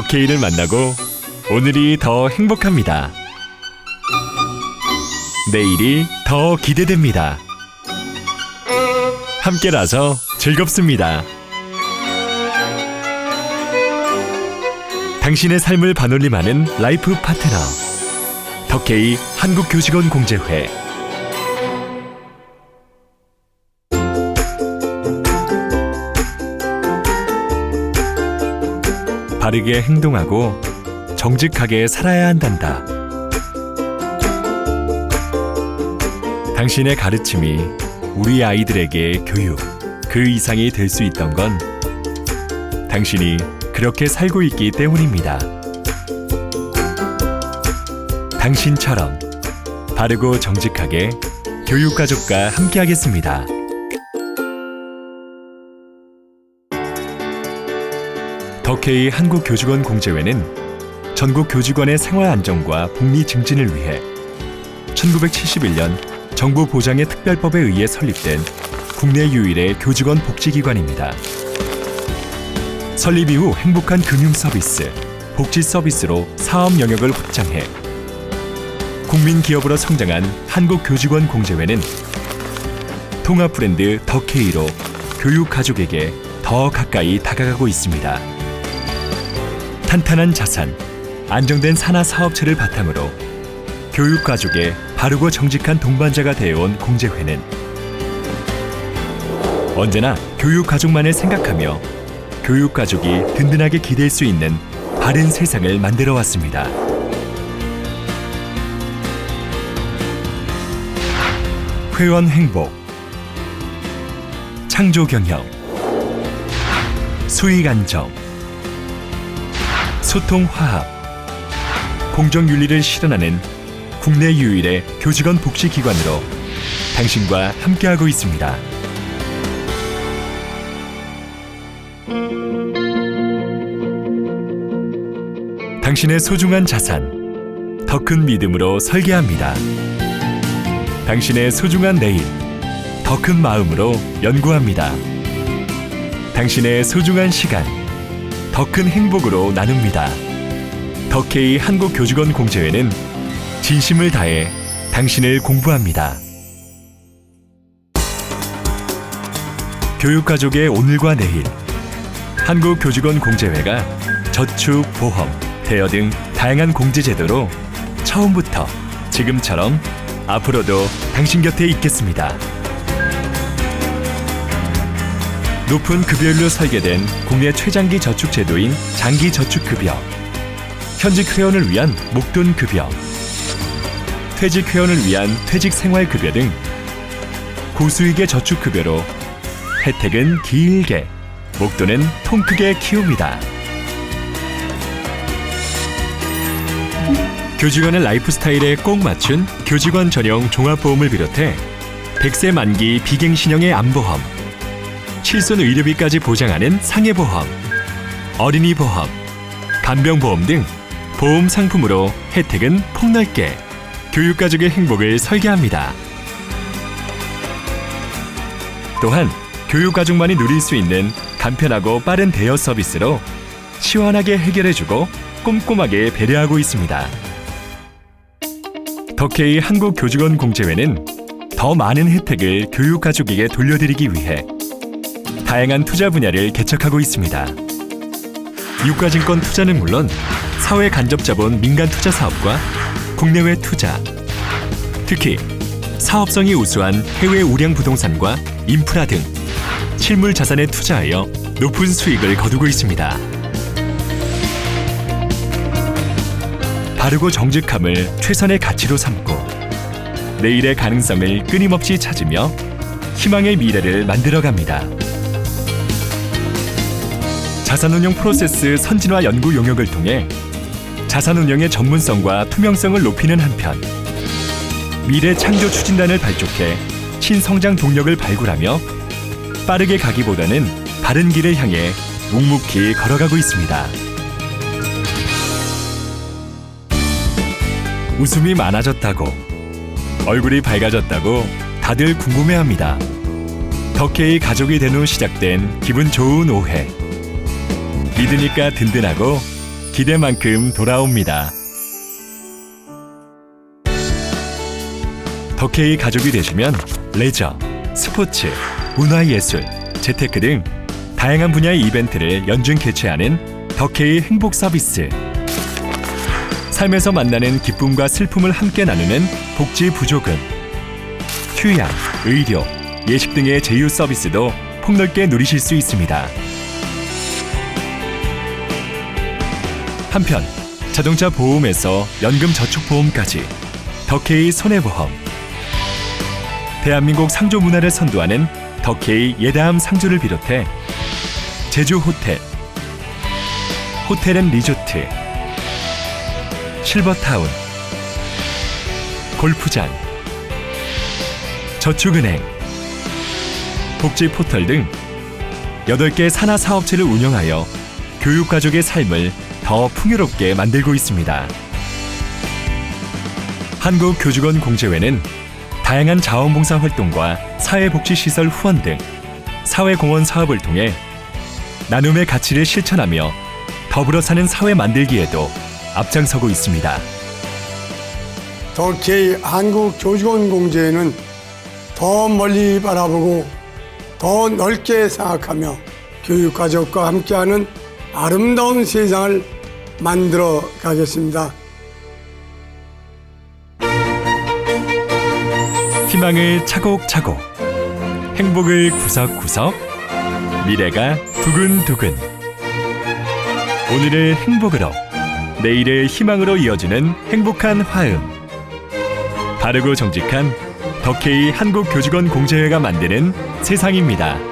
덕케이를 만나고 오늘이 더 행복합니다. 내일이 더 기대됩니다. 함께라서 즐겁습니다. 당신의 삶을 반올림하는 라이프 파트너 덕케이 한국교직원 공제회 바르게 행동하고 정직하게 살아야 한단다. 당신의 가르침이 우리 아이들에게 교육 그 이상이 될 수 있던 건 당신이 그렇게 살고 있기 때문입니다. 당신처럼 바르고 정직하게 교육 가족과 함께하겠습니다. 덕케이 한국교직원 공제회는 전국 교직원의 생활 안정과 복리 증진을 위해 1971년 정부 보장의 특별법에 의해 설립된 국내 유일의 교직원 복지기관입니다. 설립 이후 행복한 금융 서비스, 복지 서비스로 사업 영역을 확장해 국민 기업으로 성장한 한국교직원 공제회는 통합 브랜드 덕케이로 교육 가족에게 더 가까이 다가가고 있습니다. 탄탄한 자산, 안정된 산하 사업체를 바탕으로 교육 가족의 바르고 정직한 동반자가 되어온 공제회는 언제나 교육 가족만을 생각하며 교육 가족이 든든하게 기댈 수 있는 바른 세상을 만들어 왔습니다. 회원 행복, 창조 경영, 수익 안정, 소통 화합, 공정 윤리를 실현하는 국내 유일의 교직원 복지 기관으로 당신과 함께하고 있습니다. 당신의 소중한 자산, 더 큰 믿음으로 설계합니다. 당신의 소중한 내일, 더 큰 마음으로 연구합니다. 당신의 소중한 시간, 더 큰 행복으로 나눕니다. 덕케이 한국교직원 공제회는 진심을 다해 당신을 공부합니다. 교육가족의 오늘과 내일 한국교직원 공제회가 저축, 보험, 대여 등 다양한 공제 제도로 처음부터 지금처럼 앞으로도 당신 곁에 있겠습니다. 높은 급여율로 설계된 국내 최장기 저축 제도인 장기 저축 급여, 현직 회원을 위한 목돈 급여, 퇴직 회원을 위한 퇴직 생활 급여 등 고수익의 저축 급여로 혜택은 길게, 목돈은 통 크게 키웁니다. 교직원의 라이프 스타일에 꼭 맞춘 교직원 전용 종합보험을 비롯해 100세 만기 비갱신형의 암보험, 실손 의료비까지 보장하는 상해보험, 어린이 보험, 간병보험 등 보험 상품으로 혜택은 폭넓게 교육가족의 행복을 설계합니다. 또한 교육가족만이 누릴 수 있는 간편하고 빠른 대여 서비스로 시원하게 해결해주고 꼼꼼하게 배려하고 있습니다. 덕케이 한국교직원 공제회는 더 많은 혜택을 교육가족에게 돌려드리기 위해 다양한 투자 분야를 개척하고 있습니다. 유가증권 투자는 물론 사회 간접자본 민간 투자 사업과 국내외 투자, 특히 사업성이 우수한 해외 우량 부동산과 인프라 등 실물 자산에 투자하여 높은 수익을 거두고 있습니다. 바르고 정직함을 최선의 가치로 삼고 내일의 가능성을 끊임없이 찾으며 희망의 미래를 만들어갑니다. 자산운용 프로세스 선진화 연구 용역을 통해 자산운용의 전문성과 투명성을 높이는 한편 미래 창조 추진단을 발족해 신성장 동력을 발굴하며 빠르게 가기보다는 바른 길을 향해 묵묵히 걸어가고 있습니다. 웃음이 많아졌다고 얼굴이 밝아졌다고 다들 궁금해합니다. 덕케이 가족이 된 후 시작된 기분 좋은 오해. 믿으니까 든든하고 기대만큼 돌아옵니다. 덕케이 가족이 되시면 레저, 스포츠, 문화예술, 재테크 등 다양한 분야의 이벤트를 연중 개최하는 덕케이 행복 서비스. 삶에서 만나는 기쁨과 슬픔을 함께 나누는 복지 부조금. 휴양, 의료, 예식 등의 제휴 서비스도 폭넓게 누리실 수 있습니다. 한편 자동차 보험에서 연금 저축 보험까지 덕케이 손해보험. 대한민국 상조 문화를 선도하는 덕케이 예다함 상조를 비롯해 제주 호텔 호텔 앤 리조트 실버타운 골프장 저축은행 복지 포털 등 8개 산하 사업체를 운영하여 교육 가족의 삶을 더 풍요롭게 만들고 있습니다. 한국교직원 공제회는 다양한 자원봉사 활동과 사회복지시설 후원 등 사회공헌 사업을 통해 나눔의 가치를 실천하며 더불어 사는 사회 만들기에도 앞장서고 있습니다. 덕케이 한국교직원공제회는 더 멀리 바라보고 더 넓게 생각하며 교육가족과 함께하는 아름다운 세상을 만들어 가겠습니다. 희망을 차곡차곡 행복을 구석구석 미래가 두근두근 오늘을 행복으로 내일을 희망으로 이어주는 행복한 화음 바르고 정직한 덕케이 한국교직원 공제회가 만드는 세상입니다.